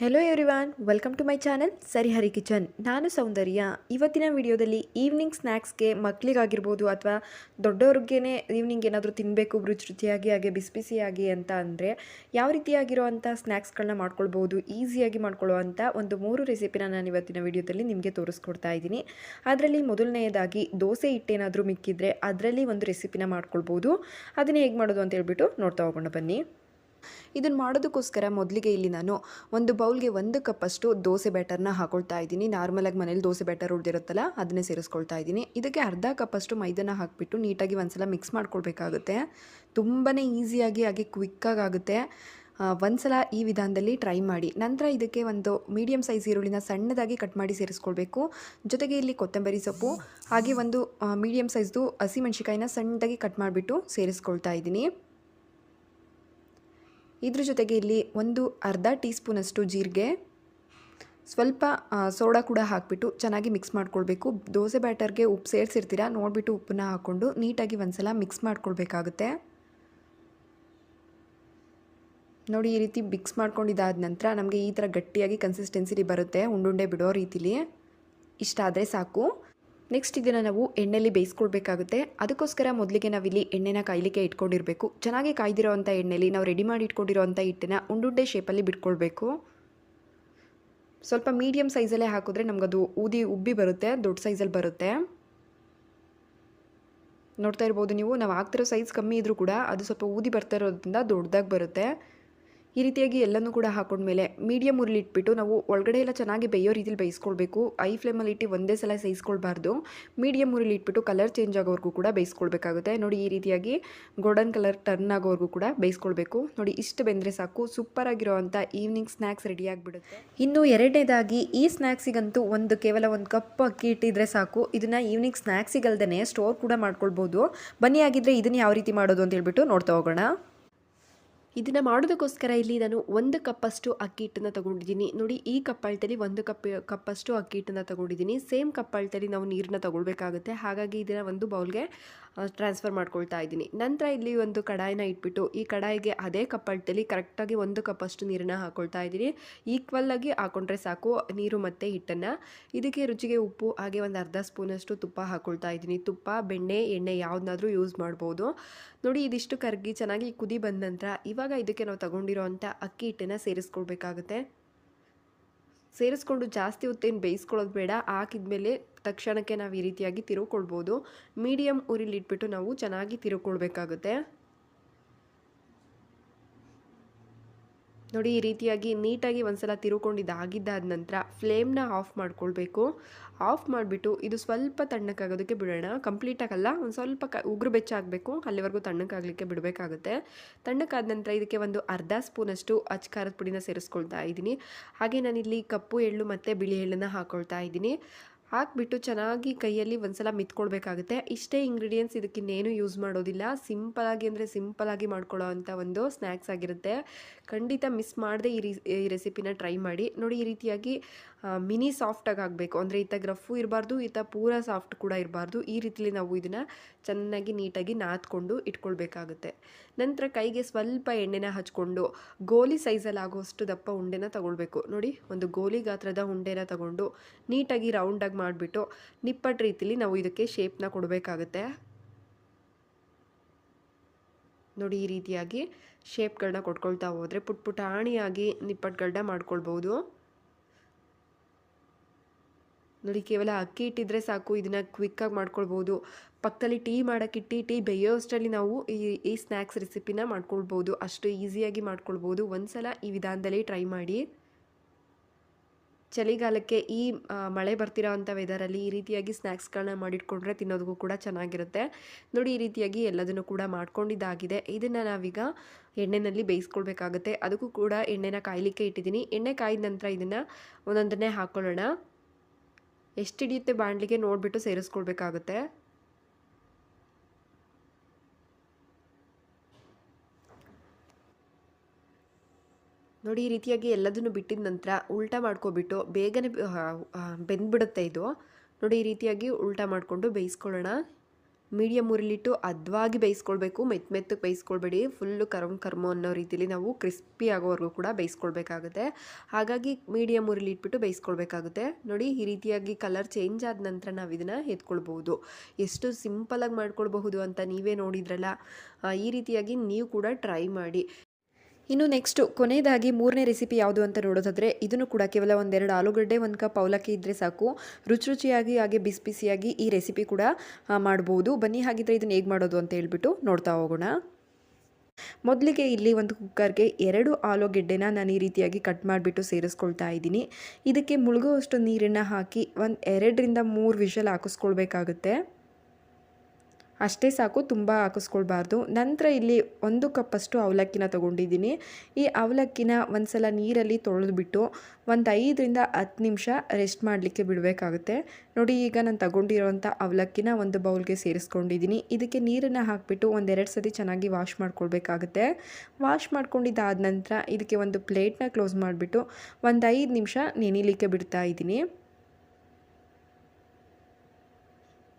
Hello everyone welcome to my channel Sarihari kitchen ನಾನು ಸೌಂದರ್ಯ. ಇವತ್ತಿನ ವಿಡಿಯೋದಲ್ಲಿ ಈವ್ನಿಂಗ್ ಸ್ನ್ಯಾಕ್ಸ್ಗೆ ಮಕ್ಕಳಿಗಾಗಿರ್ಬೋದು ಅಥವಾ ದೊಡ್ಡವ್ರಿಗೇ ಈವ್ನಿಂಗ್ ಏನಾದರೂ ತಿನ್ನಬೇಕು ರುಚಿ ರುಚಿಯಾಗಿ, ಹಾಗೆ ಬಿಸಿ ಬಿಸಿಯಾಗಿ ಅಂತ ಅಂದರೆ ಯಾವ ರೀತಿಯಾಗಿರುವಂಥ ಸ್ನ್ಯಾಕ್ಸ್ಗಳನ್ನ ಮಾಡ್ಕೊಳ್ಬೋದು ಈಸಿಯಾಗಿ ಮಾಡ್ಕೊಳ್ಳುವಂಥ ಒಂದು ಮೂರು ರೆಸಿಪಿನ ನಾನು ಇವತ್ತಿನ ವಿಡಿಯೋದಲ್ಲಿ ನಿಮಗೆ ತೋರಿಸ್ಕೊಡ್ತಾ ಇದ್ದೀನಿ. ಅದರಲ್ಲಿ ಮೊದಲನೆಯದಾಗಿ ದೋಸೆ ಹಿಟ್ಟೇನಾದರೂ ಮಿಕ್ಕಿದ್ರೆ ಅದರಲ್ಲಿ ಒಂದು ರೆಸಿಪಿನ ಮಾಡ್ಕೊಳ್ಬೋದು. ಅದನ್ನು ಹೇಗೆ ಮಾಡೋದು ಅಂತ ಹೇಳ್ಬಿಟ್ಟು ನೋಡ್ತಾ ಹೋಗೋಣ ಬನ್ನಿ. ಇದನ್ನು ಮಾಡೋದಕ್ಕೋಸ್ಕರ ಮೊದಲಿಗೆ ಇಲ್ಲಿ ನಾನು ಒಂದು ಬೌಲ್ಗೆ ಒಂದು ಕಪ್ಪಷ್ಟು ದೋಸೆ ಬ್ಯಾಟರ್ನ ಹಾಕೊಳ್ತಾ ಇದ್ದೀನಿ. ನಾರ್ಮಲಾಗಿ ಮನೇಲಿ ದೋಸೆ ಬ್ಯಾಟರ್ ಉಳಿದಿರುತ್ತಲ್ಲ, ಅದನ್ನೇ ಸೇರಿಸ್ಕೊಳ್ತಾ ಇದ್ದೀನಿ. ಇದಕ್ಕೆ ಅರ್ಧ ಕಪ್ಪಷ್ಟು ಮೈದಾನ ಹಾಕಿಬಿಟ್ಟು ನೀಟಾಗಿ ಒಂದ್ಸಲ ಮಿಕ್ಸ್ ಮಾಡ್ಕೊಳ್ಬೇಕಾಗುತ್ತೆ. ತುಂಬಾ ಈಸಿಯಾಗಿ ಹಾಗೆ ಕ್ವಿಕ್ಕಾಗಿ ಆಗುತ್ತೆ. ಒಂದು ಸಲ ಈ ವಿಧಾನದಲ್ಲಿ ಟ್ರೈ ಮಾಡಿ. ನಂತರ ಇದಕ್ಕೆ ಒಂದು ಮೀಡಿಯಮ್ ಸೈಜ್ ಈರುಳ್ಳಿನ ಸಣ್ಣದಾಗಿ ಕಟ್ ಮಾಡಿ ಸೇರಿಸ್ಕೊಳ್ಬೇಕು. ಜೊತೆಗೆ ಇಲ್ಲಿ ಕೊತ್ತಂಬರಿ ಸೊಪ್ಪು, ಹಾಗೆ ಒಂದು ಮೀಡಿಯಮ್ ಸೈಜ್ದು ಹಸಿಮೆಣ್ಸಿಕಾಯಿನ ಸಣ್ಣದಾಗಿ ಕಟ್ ಮಾಡಿಬಿಟ್ಟು ಸೇರಿಸ್ಕೊಳ್ತಾ ಇದ್ದೀನಿ. ಇದ್ರ ಜೊತೆಗೆ ಇಲ್ಲಿ ಒಂದು ಅರ್ಧ ಟೀ ಸ್ಪೂನಷ್ಟು ಜೀರಿಗೆ, ಸ್ವಲ್ಪ ಸೋಡಾ ಕೂಡ ಹಾಕಿಬಿಟ್ಟು ಚೆನ್ನಾಗಿ ಮಿಕ್ಸ್ ಮಾಡ್ಕೊಳ್ಬೇಕು. ದೋಸೆ ಬ್ಯಾಟರ್ಗೆ ಉಪ್ಪು ಸೇರಿಸಿರ್ತೀರ, ನೋಡಿಬಿಟ್ಟು ಉಪ್ಪನ್ನ ಹಾಕ್ಕೊಂಡು ನೀಟಾಗಿ ಒಂದ್ಸಲ ಮಿಕ್ಸ್ ಮಾಡ್ಕೊಳ್ಬೇಕಾಗುತ್ತೆ. ನೋಡಿ, ಈ ರೀತಿ ಮಿಕ್ಸ್ ಮಾಡ್ಕೊಂಡಿದ್ದಾದ ನಂತರ ನಮಗೆ ಈ ಥರ ಗಟ್ಟಿಯಾಗಿ ಕನ್ಸಿಸ್ಟೆನ್ಸಿಲಿ ಬರುತ್ತೆ ಉಂಡುಂಡೆ ಬಿಡೋ ರೀತಿಲಿ. ಇಷ್ಟ ಆದರೆ ಸಾಕು. ನೆಕ್ಸ್ಟ್ ಇದನ್ನು ನಾವು ಎಣ್ಣೆಲಿ ಬೇಯಿಸ್ಕೊಳ್ಬೇಕಾಗುತ್ತೆ. ಅದಕ್ಕೋಸ್ಕರ ಮೊದಲಿಗೆ ನಾವಿಲ್ಲಿ ಎಣ್ಣೆನ ಕಾಯಲಿಕ್ಕೆ ಇಟ್ಕೊಂಡಿರಬೇಕು. ಚೆನ್ನಾಗಿ ಕಾಯ್ದಿರೋವಂಥ ಎಣ್ಣೆಲಿ ನಾವು ರೆಡಿ ಮಾಡಿ ಇಟ್ಕೊಂಡಿರೋವಂಥ ಹಿಟ್ಟನ್ನ ಉಂಡುಂಡೆ ಶೇಪಲ್ಲಿ ಬಿಟ್ಕೊಳ್ಬೇಕು. ಸ್ವಲ್ಪ ಮೀಡಿಯಮ್ ಸೈಜಲ್ಲೇ ಹಾಕಿದ್ರೆ ನಮಗದು ಊದಿ ಉಬ್ಬಿ ಬರುತ್ತೆ, ದೊಡ್ಡ ಸೈಜಲ್ಲಿ ಬರುತ್ತೆ. ನೋಡ್ತಾ ಇರ್ಬೋದು ನೀವು, ನಾವು ಹಾಕ್ತಿರೋ ಸೈಜ್ ಕಮ್ಮಿ ಇದ್ದರೂ ಕೂಡ ಅದು ಸ್ವಲ್ಪ ಊದಿ ಬರ್ತಾ ಇರೋದ್ರಿಂದ ದೊಡ್ಡದಾಗಿ ಬರುತ್ತೆ. ಈ ರೀತಿಯಾಗಿ ಎಲ್ಲನೂ ಕೂಡ ಹಾಕೊಂಡ್ಮೇಲೆ ಮೀಡಿಯಮ್ ಉರುಳಿ ಇಟ್ಬಿಟ್ಟು ನಾವು ಒಳಗಡೆ ಎಲ್ಲ ಚೆನ್ನಾಗಿ ಬೇಯೋ ರೀತಿಲಿ ಬೇಯಿಸ್ಕೊಳ್ಬೇಕು. ಐ ಫ್ಲೇಮಲ್ಲಿ ಇಟ್ಟು ಒಂದೇ ಸಲ ಸೇರಿಸ್ಕೊಳ್ಬಾರ್ದು ಮೀಡಿಯಮ್ ಉರಿಲಿ ಇಟ್ಬಿಟ್ಟು ಕಲರ್ ಚೇಂಜ್ ಆಗೋವರೆಗೂ ಕೂಡ ಬೇಯಿಸ್ಕೊಳ್ಬೇಕಾಗುತ್ತೆ. ನೋಡಿ ಈ ರೀತಿಯಾಗಿ ಗೋಲ್ಡನ್ ಕಲರ್ ಟರ್ನ್ ಆಗೋವರೆಗೂ ಕೂಡ ಬೇಯಿಸ್ಕೊಳ್ಬೇಕು. ನೋಡಿ ಇಷ್ಟು ಬೆಂದರೆ ಸಾಕು. ಸೂಪರ್ ಆಗಿರೋವಂಥ ಈವ್ನಿಂಗ್ ಸ್ನ್ಯಾಕ್ಸ್ ರೆಡಿ ಆಗಿಬಿಡುತ್ತೆ. ಇನ್ನು ಎರಡನೇದಾಗಿ ಈ ಸ್ನ್ಯಾಕ್ಸಿಗಂತೂ ಒಂದು ಕೇವಲ ಒಂದು ಕಪ್ ಅಕ್ಕಿ ಇಟ್ಟಿದ್ರೆ ಸಾಕು. ಇದನ್ನು ಈವ್ನಿಂಗ್ ಸ್ನ್ಯಾಕ್ಸಿಗಲ್ದೇ ಸ್ಟೋರ್ ಕೂಡ ಮಾಡ್ಕೊಳ್ಬೋದು. ಬನ್ನಿ ಆಗಿದ್ರೆ ಇದನ್ನು ಯಾವ ರೀತಿ ಮಾಡೋದು ಅಂತ ಹೇಳ್ಬಿಟ್ಟು ನೋಡ್ತಾ ಹೋಗೋಣ. ಇದನ್ನು ಮಾಡೋದಕ್ಕೋಸ್ಕರ ಇಲ್ಲಿ ನಾನು ಒಂದು ಕಪ್ಪಷ್ಟು ಅಕ್ಕಿ ಹಿಟ್ಟನ್ನು ತೊಗೊಂಡಿದ್ದೀನಿ. ನೋಡಿ, ಈ ಕಪ್ಪಳ್ತಲ್ಲಿ ಒಂದು ಕಪ್ ಕಪ್ಪಷ್ಟು ಅಕ್ಕಿ ಹಿಟ್ಟನ್ನು ತೊಗೊಂಡಿದ್ದೀನಿ. ಸೇಮ್ ಕಪ್ಪಳ್ತಲ್ಲಿ ನಾವು ನೀರನ್ನ ತೊಗೊಳ್ಬೇಕಾಗುತ್ತೆ. ಹಾಗಾಗಿ ಇದನ್ನು ಒಂದು ಬೌಲ್ಗೆ ಟ್ರಾನ್ಸ್ಫರ್ ಮಾಡ್ಕೊಳ್ತಾ ಇದ್ದೀನಿ. ನಂತರ ಇಲ್ಲಿ ಒಂದು ಕಡಾಯಿನ ಇಟ್ಬಿಟ್ಟು ಈ ಕಡಾಯಿಗೆ ಅದೇ ಕಪ್ ಕರೆಕ್ಟಾಗಿ ಒಂದು ಕಪ್ಪಷ್ಟು ನೀರನ್ನು ಹಾಕೊಳ್ತಾ ಇದ್ದೀನಿ. ಈಕ್ವಲ್ಲಾಗಿ ಹಾಕೊಂಡ್ರೆ ಸಾಕು ನೀರು ಮತ್ತು ಹಿಟ್ಟನ್ನು. ಇದಕ್ಕೆ ರುಚಿಗೆ ಉಪ್ಪು, ಹಾಗೆ ಒಂದು ಅರ್ಧ ಸ್ಪೂನಷ್ಟು ತುಪ್ಪ ಹಾಕೊಳ್ತಾ ಇದ್ದೀನಿ. ತುಪ್ಪ, ಬೆಣ್ಣೆ, ಎಣ್ಣೆ ಯಾವುದಾದ್ರೂ ಯೂಸ್ ಮಾಡ್ಬೋದು. ನೋಡಿ, ಇದಿಷ್ಟು ಕರ್ಗಿ ಚೆನ್ನಾಗಿ ಕುದಿ ಬಂದ ನಂತರ ಇವಾಗ ಇದಕ್ಕೆ ನಾವು ತಗೊಂಡಿರೋವಂಥ ಅಕ್ಕಿ ಹಿಟ್ಟನ್ನು ಸೇರಿಸ್ಕೊಳ್ಬೇಕಾಗುತ್ತೆ. ಸೇರಿಸ್ಕೊಂಡು ಜಾಸ್ತಿ ಹೊತ್ತೇನು ಬೇಯಿಸ್ಕೊಳ್ಳೋದು ಬೇಡ. ಹಾಕಿದ್ಮೇಲೆ ತಕ್ಷಣಕ್ಕೆ ನಾವು ಈ ರೀತಿಯಾಗಿ ತಿರುಕೊಳ್ಬೋದು. ಮೀಡಿಯಮ್ ಉರಿಲಿ ಇಟ್ಬಿಟ್ಟು ನಾವು ಚೆನ್ನಾಗಿ ತಿರುಕೊಳ್ಬೇಕಾಗುತ್ತೆ. ನೋಡಿ, ಈ ರೀತಿಯಾಗಿ ನೀಟಾಗಿ ಒಂದ್ಸಲ ತಿರುಕೊಂಡಿದ್ದಾಗಿದ್ದಾದ ನಂತರ ಫ್ಲೇಮ್ನ ಆಫ್ ಮಾಡ್ಕೊಳ್ಬೇಕು. ಆಫ್ ಮಾಡಿಬಿಟ್ಟು ಇದು ಸ್ವಲ್ಪ ತಣ್ಣಕ್ಕಾಗೋದಕ್ಕೆ ಬಿಡೋಣ. ಕಂಪ್ಲೀಟಾಗಲ್ಲ ಒಂದು ಸ್ವಲ್ಪ ಕ, ಉಗುರು ಬೆಚ್ಚಾಗಬೇಕು ಅಲ್ಲಿವರೆಗೂ ತಣ್ಣಕ್ಕಾಗಲಿಕ್ಕೆ ಬಿಡಬೇಕಾಗುತ್ತೆ. ತಣ್ಣಕ್ಕಾದ ನಂತರ ಇದಕ್ಕೆ ಒಂದು ಅರ್ಧ ಸ್ಪೂನಷ್ಟು ಅಚ್ಕಾರದ ಪುಡಿನ ಸೇರಿಸ್ಕೊಳ್ತಾ ಇದ್ದೀನಿ. ಹಾಗೆ ನಾನಿಲ್ಲಿ ಕಪ್ಪು ಎಳ್ಳು ಮತ್ತು ಬಿಳಿ ಎಳ್ಳನ್ನು ಹಾಕ್ಕೊಳ್ತಾ ಇದ್ದೀನಿ. ಹಾಕ್ಬಿಟ್ಟು ಚೆನ್ನಾಗಿ ಕೈಯಲ್ಲಿ ಒಂದ್ಸಲ ಮಿತ್ಕೊಳ್ಬೇಕಾಗುತ್ತೆ. ಇಷ್ಟೇ ಇಂಗ್ರೀಡಿಯೆಂಟ್ಸ್ ಇದಕ್ಕಿನ್ನೇನು ಯೂಸ್ ಮಾಡೋದಿಲ್ಲ. ಸಿಂಪಲಾಗಿ ಅಂದರೆ ಸಿಂಪಲಾಗಿ ಮಾಡ್ಕೊಳ್ಳೋ ಅಂಥ ಒಂದು ಸ್ನ್ಯಾಕ್ಸ್ ಆಗಿರುತ್ತೆ. ಖಂಡಿತ ಮಿಸ್ ಮಾಡದೆ ಈ ಈ ರೆಸಿಪಿನ ಟ್ರೈ ಮಾಡಿ. ನೋಡಿ ಈ ರೀತಿಯಾಗಿ ಮಿನಿ ಸಾಫ್ಟಾಗಿ ಆಗಬೇಕು. ಅಂದರೆ ಈತ ರಫು ಇರಬಾರ್ದು, ಈತ ಪೂರ ಸಾಫ್ಟ್ ಕೂಡ ಇರಬಾರ್ದು. ಈ ರೀತಿಲಿ ನಾವು ಇದನ್ನು ಚೆನ್ನಾಗಿ ನೀಟಾಗಿ ನಾದ್ಕೊಂಡು ಇಟ್ಕೊಳ್ಬೇಕಾಗುತ್ತೆ. ನಂತರ ಕೈಗೆ ಸ್ವಲ್ಪ ಎಣ್ಣೆನ ಹಚ್ಕೊಂಡು, ಗೋಲಿ ಸೈಜಲ್ಲಿ ಆಗೋಷ್ಟು ದಪ್ಪ ಉಂಡೆನ ತಗೊಳ್ಬೇಕು. ನೋಡಿ, ಒಂದು ಗೋಲಿ ಗಾತ್ರದ ಉಂಡೆನ ತಗೊಂಡು ನೀಟಾಗಿ ರೌಂಡಾಗಿ ಮಾಡಿಬಿಟ್ಟು ನಿಪ್ಪಟ್ಟು ರೀತಿಲಿ ನಾವು ಇದಕ್ಕೆ ಶೇಪ್ನ ಕೊಡಬೇಕಾಗುತ್ತೆ. ನೋಡಿ, ಈ ರೀತಿಯಾಗಿ ಶೇಪ್ಗಳನ್ನ ಕೊಟ್ಕೊಳ್ತಾ ಹೋದರೆ ಪುಟ್ ಪುಟಾಣಿಯಾಗಿ ನಿಪ್ಪಟ್ಟುಗಳನ್ನ ಮಾಡ್ಕೊಳ್ಬೋದು. ನೋಡಿ, ಕೇವಲ ಅಕ್ಕಿ ಇಟ್ಟಿದ್ರೆ ಸಾಕು, ಇದನ್ನು ಕ್ವಿಕ್ಕಾಗಿ ಮಾಡ್ಕೊಳ್ಬೋದು. ಪಕ್ಕದಲ್ಲಿ ಟೀ ಮಾಡೋಕ್ಕಿಟ್ಟು ಟೀ ಬೇಯೋಷ್ಟರಲ್ಲಿ ನಾವು ಈ ಈ ಸ್ನ್ಯಾಕ್ಸ್ ರೆಸಿಪಿನ ಮಾಡ್ಕೊಳ್ಬೋದು. ಅಷ್ಟು ಈಸಿಯಾಗಿ ಮಾಡ್ಕೊಳ್ಬೋದು. ಒಂದು ಸಲ ಈ ವಿಧಾನದಲ್ಲಿ ಟ್ರೈ ಮಾಡಿ. ಚಳಿಗಾಲಕ್ಕೆ ಈ ಮಳೆ ಬರ್ತಿರೋ ಅಂಥ ವೆದರಲ್ಲಿ ಈ ರೀತಿಯಾಗಿ ಸ್ನ್ಯಾಕ್ಸ್ಗಳನ್ನ ಮಾಡಿಟ್ಕೊಂಡ್ರೆ ತಿನ್ನೋದಕ್ಕೂ ಕೂಡ ಚೆನ್ನಾಗಿರುತ್ತೆ. ನೋಡಿ, ಈ ರೀತಿಯಾಗಿ ಎಲ್ಲದನ್ನು ಕೂಡ ಮಾಡ್ಕೊಂಡಿದ್ದಾಗಿದೆ. ಇದನ್ನು ನಾವೀಗ ಎಣ್ಣೆಯಲ್ಲಿ ಬೇಯಿಸ್ಕೊಳ್ಬೇಕಾಗುತ್ತೆ. ಅದಕ್ಕೂ ಕೂಡ ಎಣ್ಣೆನ ಕಾಯಲಿಕ್ಕೆ ಇಟ್ಟಿದ್ದೀನಿ. ಎಣ್ಣೆ ಕಾಯ್ದ ನಂತರ ಇದನ್ನು ಒಂದೊಂದನ್ನೇ ಹಾಕ್ಕೊಳ್ಳೋಣ ಎಷ್ಟು ಹಿಡಿಯುತ್ತೆ ಬಾಣಲಿಗೆ ನೋಡಿಬಿಟ್ಟು ಸೇರಿಸ್ಕೊಳ್ಬೇಕಾಗುತ್ತೆ. ನೋಡಿ, ಈ ರೀತಿಯಾಗಿ ಎಲ್ಲದನ್ನು ಬಿಟ್ಟಿದ ನಂತರ ಉಲ್ಟಾ ಮಾಡ್ಕೊಬಿಟ್ಟು ಬೇಗನೆ ಬೆಂದ್ಬಿಡುತ್ತೆ ಇದು. ನೋಡಿ, ಈ ರೀತಿಯಾಗಿ ಉಲ್ಟಾ ಮಾಡಿಕೊಂಡು ಬೇಯಿಸ್ಕೊಳ್ಳೋಣ. ಮೀಡಿಯಮ್ ಉರಿಲಿಟ್ಟು ಅದ್ವಾಗಿ ಬೇಯಿಸ್ಕೊಳ್ಬೇಕು, ಮೆತ್ತ ಮೆತ್ತಗೆ ಬೇಯಿಸ್ಕೊಳ್ಬೇಡಿ. ಫುಲ್ಲು ಕರ್ಮ್ ಕರ್ಮ ಅನ್ನೋ ರೀತಿಲಿ ನಾವು ಕ್ರಿಸ್ಪಿ ಆಗೋವರೆಗೂ ಕೂಡ ಬೇಯಿಸ್ಕೊಳ್ಬೇಕಾಗುತ್ತೆ. ಹಾಗಾಗಿ ಮೀಡಿಯಮ್ ಉರಿಲಿ ಇಟ್ಬಿಟ್ಟು ಬೇಯಿಸ್ಕೊಳ್ಬೇಕಾಗುತ್ತೆ. ನೋಡಿ, ಈ ರೀತಿಯಾಗಿ ಕಲರ್ ಚೇಂಜ್ ಆದ ನಂತರ ನಾವು ಇದನ್ನು ಎತ್ಕೊಳ್ಬೋದು ಎಷ್ಟು ಸಿಂಪಲಾಗಿ ಮಾಡ್ಕೊಳ್ಬಹುದು ಅಂತ ನೀವೇ ನೋಡಿದ್ರಲ್ಲ ಈ ರೀತಿಯಾಗಿ ನೀವು ಕೂಡ ಟ್ರೈ ಮಾಡಿ. ಇನ್ನು ನೆಕ್ಸ್ಟು ಕೊನೆಯದಾಗಿ ಮೂರನೇ ರೆಸಿಪಿ ಯಾವುದು ಅಂತ ನೋಡೋದಾದರೆ, ಇದನ್ನು ಕೂಡ ಕೇವಲ ಒಂದೆರಡು ಆಲೂಗಡ್ಡೆ, ಒಂದು ಕಪ್ ಅವಲಕ್ಕಿ ಇದ್ದರೆ ಸಾಕು. ರುಚಿ ರುಚಿಯಾಗಿ, ಹಾಗೆ ಬಿಸಿ ಬಿಸಿಯಾಗಿ ಈ ರೆಸಿಪಿ ಕೂಡ ಮಾಡ್ಬೋದು. ಬನ್ನಿ, ಹಾಗಿದ್ರೆ ಇದನ್ನು ಹೇಗೆ ಮಾಡೋದು ಅಂತ ಹೇಳ್ಬಿಟ್ಟು ನೋಡ್ತಾ ಹೋಗೋಣ. ಮೊದಲಿಗೆ ಇಲ್ಲಿ ಒಂದು ಕುಕ್ಕರ್ಗೆ ಎರಡು ಆಲೂಗೆಡ್ಡೆನ ನಾನು ಈ ರೀತಿಯಾಗಿ ಕಟ್ ಮಾಡಿಬಿಟ್ಟು ಸೇರಿಸ್ಕೊಳ್ತಾ ಇದ್ದೀನಿ. ಇದಕ್ಕೆ ಮುಳುಗುವಷ್ಟು ನೀರನ್ನು ಹಾಕಿ ಒಂದು ಎರಡರಿಂದ ಮೂರು ವಿಷಲ್ ಹಾಕಿಸ್ಕೊಳ್ಬೇಕಾಗುತ್ತೆ. ಅಷ್ಟೇ ಸಾಕು, ತುಂಬ ಹಾಕಿಸ್ಕೊಳ್ಬಾರ್ದು. ನಂತರ ಇಲ್ಲಿ ಒಂದು ಕಪ್ಪಷ್ಟು ಅವಲಕ್ಕಿನ ತೊಗೊಂಡಿದ್ದೀನಿ. ಈ ಅವಲಕ್ಕಿನ ಒಂದು ಸಲ ನೀರಲ್ಲಿ ತೊಳೆದುಬಿಟ್ಟು ಒಂದು ಐದರಿಂದ ಹತ್ತು ನಿಮಿಷ ರೆಸ್ಟ್ ಮಾಡಲಿಕ್ಕೆ ಬಿಡಬೇಕಾಗುತ್ತೆ. ನೋಡಿ, ಈಗ ನಾನು ತಗೊಂಡಿರೋವಂಥ ಅವಲಕ್ಕಿನ ಒಂದು ಬೌಲ್ಗೆ ಸೇರಿಸ್ಕೊಂಡಿದ್ದೀನಿ. ಇದಕ್ಕೆ ನೀರನ್ನು ಹಾಕಿಬಿಟ್ಟು ಒಂದೆರಡು ಸತಿ ಚೆನ್ನಾಗಿ ವಾಶ್ ಮಾಡ್ಕೊಳ್ಬೇಕಾಗುತ್ತೆ. ವಾಶ್ ಮಾಡ್ಕೊಂಡಿದ್ದಾದ ನಂತರ ಇದಕ್ಕೆ ಒಂದು ಪ್ಲೇಟ್ನ ಕ್ಲೋಸ್ ಮಾಡಿಬಿಟ್ಟು ಒಂದು ಐದು ನಿಮಿಷ ನೆನಿಲಿಕ್ಕೆ ಬಿಡ್ತಾ ಇದ್ದೀನಿ.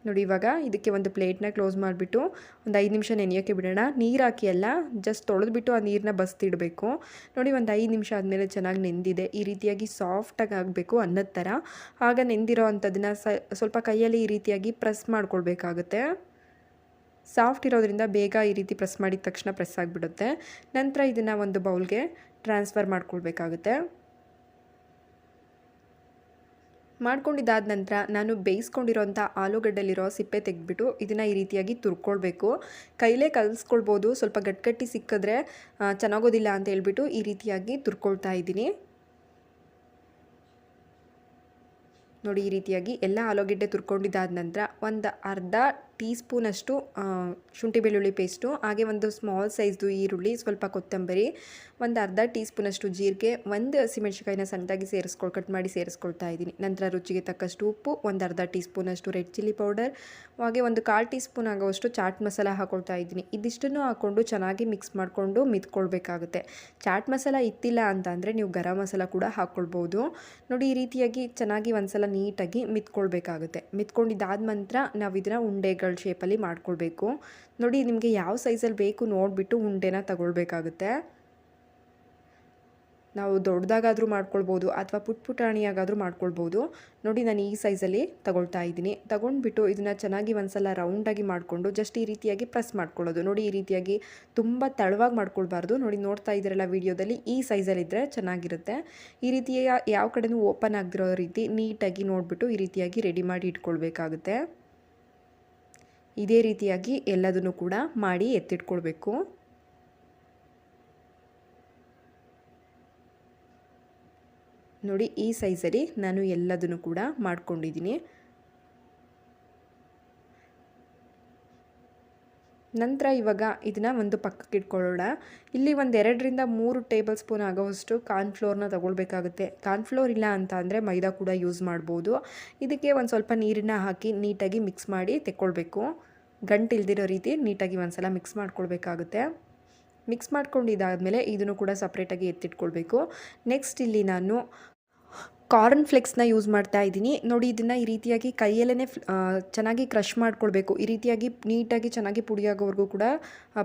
ನೋಡಿ, ಇವಾಗ ಇದಕ್ಕೆ ಒಂದು ಪ್ಲೇಟ್ನ ಕ್ಲೋಸ್ ಮಾಡಿಬಿಟ್ಟು ಒಂದು ಐದು ನಿಮಿಷ ನೆನೆಯೋಕ್ಕೆ ಬಿಡೋಣ. ನೀರು ಹಾಕಿ ಅಲ್ಲ, ಜಸ್ಟ್ ತೊಳೆದ್ಬಿಟ್ಟು ಆ ನೀರನ್ನ ಬಸ್ತಿಡಬೇಕು. ನೋಡಿ, ಒಂದು ಐದು ನಿಮಿಷ ಆದಮೇಲೆ ಚೆನ್ನಾಗಿ ನೆಂದಿದೆ. ಈ ರೀತಿಯಾಗಿ ಸಾಫ್ಟಾಗಿ ಆಗಬೇಕು ಅನ್ನೋ ಥರ. ಆಗ ನೆಂದಿರೋ ಅಂಥದ್ದನ್ನ ಸ್ವಲ್ಪ ಕೈಯಲ್ಲಿ ಈ ರೀತಿಯಾಗಿ ಪ್ರೆಸ್ ಮಾಡ್ಕೊಳ್ಬೇಕಾಗುತ್ತೆ. ಸಾಫ್ಟ್ ಇರೋದ್ರಿಂದ ಬೇಗ ಈ ರೀತಿ ಪ್ರೆಸ್ ಮಾಡಿದ ತಕ್ಷಣ ಪ್ರೆಸ್ ಆಗಿಬಿಡುತ್ತೆ. ನಂತರ ಇದನ್ನು ಒಂದು ಬೌಲ್ಗೆ ಟ್ರಾನ್ಸ್ಫರ್ ಮಾಡ್ಕೊಳ್ಬೇಕಾಗುತ್ತೆ. ಮಾಡ್ಕೊಂಡಿದ್ದಾದ ನಂತರ ನಾನು ಬೇಯಿಸ್ಕೊಂಡಿರೋಂಥ ಆಲೂಗಡ್ಡೆಲಿರೋ ಸಿಪ್ಪೆ ತೆಗೆದ್ಬಿಟ್ಟು ಇದನ್ನು ಈ ರೀತಿಯಾಗಿ ತುರ್ಕೊಳ್ಬೇಕು. ಕೈಲೇ ಕಲಿಸ್ಕೊಳ್ಬೋದು. ಸ್ವಲ್ಪ ಗಟ್ಟಿ ಸಿಕ್ಕಿದ್ರೆ ಚೆನ್ನಾಗೋದಿಲ್ಲ ಅಂತ ಹೇಳ್ಬಿಟ್ಟು ಈ ರೀತಿಯಾಗಿ ತುರ್ಕೊಳ್ತಾ ಇದ್ದೀನಿ. ನೋಡಿ ಈ ರೀತಿಯಾಗಿ ಎಲ್ಲ ಆಲೂಗಡ್ಡೆ ತುರ್ಕೊಂಡಿದ್ದಾದ ನಂತರ ಒಂದು ಅರ್ಧ ಟೀ ಸ್ಪೂನಷ್ಟು ಶುಂಠಿ ಬೆಳ್ಳುಳ್ಳಿ ಪೇಸ್ಟು, ಹಾಗೆ ಒಂದು ಸ್ಮಾಲ್ ಸೈಜ್ದು ಈರುಳ್ಳಿ, ಸ್ವಲ್ಪ ಕೊತ್ತಂಬರಿ, ಒಂದು ಅರ್ಧ ಟೀ ಸ್ಪೂನಷ್ಟು ಜೀರಿಗೆ, ಒಂದು ಹಸಿಮೆಣ್ಸಿಕಾಯಿನ ಸಣ್ಣದಾಗಿ ಸೇರಿಸ್ಕೊಳ್, ಕಟ್ ಮಾಡಿ ಸೇರಿಸ್ಕೊಳ್ತಾ ಇದ್ದೀನಿ. ನಂತರ ರುಚಿಗೆ ತಕ್ಕಷ್ಟು ಉಪ್ಪು, ಒಂದು ಅರ್ಧ ಟೀ ಸ್ಪೂನಷ್ಟು ರೆಡ್ ಚಿಲ್ಲಿ ಪೌಡರ್, ಹಾಗೆ ಒಂದು ಕಾಲು ಟೀ ಸ್ಪೂನ್ ಆಗೋವಷ್ಟು ಚಾಟ್ ಮಸಾಲ ಹಾಕೊಳ್ತಾ ಇದ್ದೀನಿ. ಇದಿಷ್ಟನ್ನು ಹಾಕ್ಕೊಂಡು ಚೆನ್ನಾಗಿ ಮಿಕ್ಸ್ ಮಾಡಿಕೊಂಡು ಮಿತ್ಕೊಳ್ಬೇಕಾಗುತ್ತೆ. ಚಾಟ್ ಮಸಾಲ ಇತ್ತಿಲ್ಲ ಅಂತ ಅಂದರೆ ನೀವು ಗರಂ ಮಸಾಲ ಕೂಡ ಹಾಕ್ಕೊಳ್ಬೋದು. ನೋಡಿ, ಈ ರೀತಿಯಾಗಿ ಚೆನ್ನಾಗಿ ಒಂದ್ಸಲ ನೀಟಾಗಿ ಮಿತ್ಕೊಳ್ಬೇಕಾಗುತ್ತೆ. ಮಿತ್ಕೊಂಡಿದ್ದಾದ ನಂತರ ನಾವು ಇದನ್ನು ಉಂಡೆಗಳ ಶೇಪಲ್ಲಿ ಮಾಡ್ಕೊಳ್ಬೇಕು. ನೋಡಿ, ನಿಮಗೆ ಯಾವ ಸೈಜಲ್ಲಿ ಬೇಕು ನೋಡಿಬಿಟ್ಟು ಉಂಡೆನ ತಗೊಳ್ಬೇಕಾಗುತ್ತೆ. ನಾವು ದೊಡ್ಡದಾಗಾದರೂ ಮಾಡ್ಕೊಳ್ಬೋದು ಅಥವಾ ಪುಟ್ ಪುಟಾಣಿಯಾಗಾದರೂ ಮಾಡ್ಕೊಳ್ಬೋದು. ನೋಡಿ, ನಾನು ಈ ಸೈಜಲ್ಲಿ ತಗೊಳ್ತಾ ಇದ್ದೀನಿ. ತಗೊಂಡ್ಬಿಟ್ಟು ಇದನ್ನು ಚೆನ್ನಾಗಿ ಒಂದ್ಸಲ ರೌಂಡಾಗಿ ಮಾಡಿಕೊಂಡು ಜಸ್ಟ್ ಈ ರೀತಿಯಾಗಿ ಪ್ರೆಸ್ ಮಾಡ್ಕೊಳ್ಳೋದು. ನೋಡಿ, ಈ ರೀತಿಯಾಗಿ ತುಂಬ ತಳವಾಗಿ ಮಾಡ್ಕೊಳ್ಬಾರ್ದು. ನೋಡಿ, ನೋಡ್ತಾ ಇದ್ದೀರಲ್ಲ ವಿಡಿಯೋದಲ್ಲಿ, ಈ ಸೈಜಲ್ಲಿದ್ದರೆ ಚೆನ್ನಾಗಿರುತ್ತೆ. ಈ ರೀತಿಯ ಯಾವ ಕಡೆನೂ ಓಪನ್ ಆಗದಿರೋ ರೀತಿ ನೀಟಾಗಿ ನೋಡಿಬಿಟ್ಟು ಈ ರೀತಿಯಾಗಿ ರೆಡಿ ಮಾಡಿ ಇಟ್ಕೊಳ್ಬೇಕಾಗುತ್ತೆ. ಇದೇ ರೀತಿಯಾಗಿ ಎಲ್ಲದನ್ನು ಕೂಡ ಮಾಡಿ ಎತ್ತಿಟ್ಕೊಳ್ಬೇಕು. ನೋಡಿ, ಈ ಸೈಜಲ್ಲಿ ನಾನು ಎಲ್ಲದನ್ನು ಕೂಡ ಮಾಡ್ಕೊಂಡಿದ್ದೀನಿ. ನಂತರ ಇವಾಗ ಇದನ್ನು ಒಂದು ಪಕ್ಕಕ್ಕೆ ಇಟ್ಕೊಳ್ಳೋಣ. ಇಲ್ಲಿ ಒಂದು ಎರಡರಿಂದ ಮೂರು ಟೇಬಲ್ ಸ್ಪೂನ್ ಆಗೋವಷ್ಟು ಕಾರ್ನ್ಫ್ಲೋರ್ನ ತಗೊಳ್ಬೇಕಾಗುತ್ತೆ. ಕಾರ್ನ್ಫ್ಲೋರ್ ಇಲ್ಲ ಅಂತ ಅಂದರೆ ಮೈದಾ ಕೂಡ ಯೂಸ್ ಮಾಡ್ಬೋದು. ಇದಕ್ಕೆ ಒಂದು ಸ್ವಲ್ಪ ನೀರನ್ನ ಹಾಕಿ ನೀಟಾಗಿ ಮಿಕ್ಸ್ ಮಾಡಿ ತೆಕ್ಕೊಳ್ಬೇಕು. ಗಂಟು ಇಲ್ದಿರೋ ರೀತಿ ನೀಟಾಗಿ ಒಂದ್ಸಲ ಮಿಕ್ಸ್ ಮಾಡ್ಕೊಳ್ಬೇಕಾಗುತ್ತೆ. ಮಿಕ್ಸ್ ಮಾಡ್ಕೊಂಡಿದ್ದಾದಮೇಲೆ ಇದನ್ನು ಕೂಡ ಸಪ್ರೇಟಾಗಿ ಎತ್ತಿಟ್ಕೊಳ್ಬೇಕು. ನೆಕ್ಸ್ಟ್ ಇಲ್ಲಿ ನಾನು ಕಾರ್ನ್ ಫ್ಲೆಕ್ಸ್ನ ಯೂಸ್ ಮಾಡ್ತಾ ಇದ್ದೀನಿ. ನೋಡಿ, ಇದನ್ನು ಈ ರೀತಿಯಾಗಿ ಕೈಯಲ್ಲೇ ಚೆನ್ನಾಗಿ ಕ್ರಷ್ ಮಾಡ್ಕೊಳ್ಬೇಕು. ಈ ರೀತಿಯಾಗಿ ನೀಟಾಗಿ ಚೆನ್ನಾಗಿ ಪುಡಿಯಾಗೋವರೆಗೂ ಕೂಡ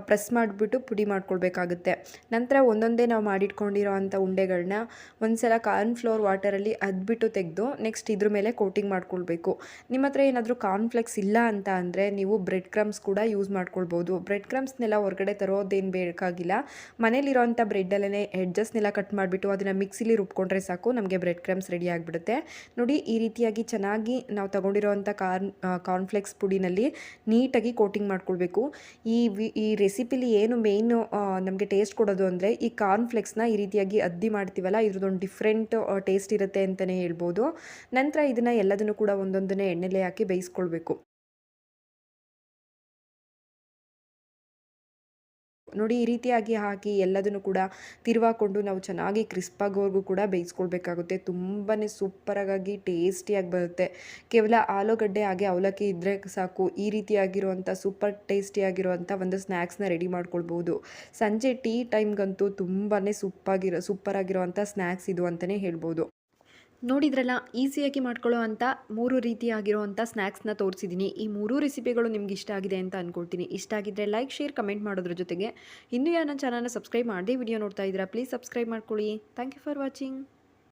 ಪ್ರೆಸ್ ಮಾಡಿಬಿಟ್ಟು ಪುಡಿ ಮಾಡ್ಕೊಳ್ಬೇಕಾಗುತ್ತೆ. ನಂತರ ಒಂದೊಂದೇ ನಾವು ಮಾಡಿಟ್ಕೊಂಡಿರೋ ಅಂಥ ಉಂಡೆಗಳನ್ನ ಒಂದ್ಸಲ ಕಾರ್ನ್ ಫ್ಲೋರ್ ವಾಟರಲ್ಲಿ ಅದ್ಬಿಟ್ಟು ತೆಗೆದು, ನೆಕ್ಸ್ಟ್ ಇದ್ರ ಮೇಲೆ ಕೋಟಿಂಗ್ ಮಾಡ್ಕೊಳ್ಬೇಕು. ನಿಮ್ಮ ಹತ್ರ ಏನಾದರೂ ಕಾರ್ನ್ ಫ್ಲೆಕ್ಸ್ ಇಲ್ಲ ಅಂತ ಅಂದರೆ ನೀವು ಬ್ರೆಡ್ ಕ್ರಮ್ಸ್ ಕೂಡ ಯೂಸ್ ಮಾಡ್ಕೊಳ್ಬೋದು. ಬ್ರೆಡ್ ಕ್ರಮ್ಸ್ನೆಲ್ಲ ಹೊರಗಡೆ ತರೋದೇನು ಬೇಕಾಗಿಲ್ಲ. ಮನೇಲಿರೋಂಥ ಬ್ರೆಡ್ಡಲ್ಲೇ ಎಡ್ಜಸ್ನೆಲ್ಲ ಕಟ್ ಮಾಡಿಬಿಟ್ಟು ಅದನ್ನು ಮಿಕ್ಸಿಲಿ ರುಬ್ಕೊಂಡ್ರೆ ಸಾಕು. ನಮಗೆ ಬ್ರೆಡ್ ಕ್ರಮ್ಸ್ ರೆಡಿ ಆಗಿಬಿಡುತ್ತೆ. ನೋಡಿ, ಈ ರೀತಿಯಾಗಿ ಚೆನ್ನಾಗಿ ನಾವು ತಗೊಂಡಿರೋವಂಥ ಕಾರ್ನ್ ಕಾರ್ನ್ಫ್ಲೆಕ್ಸ್ ಪುಡಿನಲ್ಲಿ ನೀಟಾಗಿ ಕೋಟಿಂಗ್ ಮಾಡ್ಕೊಳ್ಬೇಕು. ಈ ಈ ರೆಸಿಪಿಲಿ ಏನು ಮೇಯ್ನು ನಮಗೆ ಟೇಸ್ಟ್ ಕೊಡೋದು ಅಂದರೆ ಈ ಕಾರ್ನ್ಫ್ಲೆಕ್ಸ್ನ ಈ ರೀತಿಯಾಗಿ ಅದ್ದಿ ಮಾಡ್ತೀವಲ್ಲ, ಇದ್ರದ್ದೊಂದು ಡಿಫ್ರೆಂಟ್ ಟೇಸ್ಟ್ ಇರುತ್ತೆ ಅಂತಲೇ ಹೇಳ್ಬೋದು. ನಂತರ ಇದನ್ನು ಎಲ್ಲದನ್ನು ಕೂಡ ಒಂದೊಂದನ್ನೇ ಎಣ್ಣೆಲೆ ಹಾಕಿ ಬೇಯಿಸ್ಕೊಳ್ಬೇಕು. ನೋಡಿ, ಈ ರೀತಿಯಾಗಿ ಹಾಕಿ ಎಲ್ಲದನ್ನು ಕೂಡ ತಿರುವಾಕೊಂಡು ನಾವು ಚೆನ್ನಾಗಿ ಕ್ರಿಸ್ಪಾಗೋವರೆಗೂ ಕೂಡ ಬೇಯಿಸ್ಕೊಳ್ಬೇಕಾಗುತ್ತೆ. ತುಂಬಾ ಸೂಪರಾಗಿ ಟೇಸ್ಟಿಯಾಗಿ ಬರುತ್ತೆ. ಕೇವಲ ಆಲೂಗಡ್ಡೆ ಹಾಗೆ ಅವಲಕ್ಕಿ ಇದ್ದರೆ ಸಾಕು. ಈ ರೀತಿಯಾಗಿರುವಂಥ ಸೂಪರ್ ಟೇಸ್ಟಿಯಾಗಿರುವಂಥ ಒಂದು ಸ್ನ್ಯಾಕ್ಸ್ನ ರೆಡಿ ಮಾಡ್ಕೊಳ್ಬೋದು. ಸಂಜೆ ಟೀ ಟೈಮ್ಗಂತೂ ತುಂಬಾ ಸೂಪಾಗಿರೋ ಸೂಪರಾಗಿರುವಂಥ ಸ್ನ್ಯಾಕ್ಸ್ ಇದು ಅಂತಲೇ ಹೇಳ್ಬೋದು. ನೋಡಿದ್ರಲ್ಲ, ಈಸಿಯಾಗಿ ಮಾಡ್ಕೊಳ್ಳೋ ಅಂಥ ಮೂರು ರೀತಿಯಾಗಿರುವಂಥ ಸ್ನ್ಯಾಕ್ಸ್ನ ತೋರಿಸಿದ್ದೀನಿ ಈ ಮೂರೂ ರೆಸಿಪಿಗಳು ನಿಮ್ಗೆ ಇಷ್ಟ ಆಗಿದೆ ಅಂತ ಅಂದ್ಕೊಳ್ತೀನಿ ಇಷ್ಟ ಆಗಿದ್ದರೆ ಲೈಕ್, ಶೇರ್, ಕಮೆಂಟ್ ಮಾಡೋದ್ರ ಜೊತೆಗೆ. ಇನ್ನೂ ಯಾರು ನನ್ನ ಚಾನಲ್ನ ಸಬ್ಸ್ಕ್ರೈಬ್ ಮಾಡದೆ ವಿಡಿಯೋ ನೋಡ್ತಾ ಇದ್ದೀರಾ, ಪ್ಲೀಸ್ ಸಬ್ಸ್ಕ್ರೈಬ್ ಮಾಡ್ಕೊಳ್ಳಿ. Thank you for watching.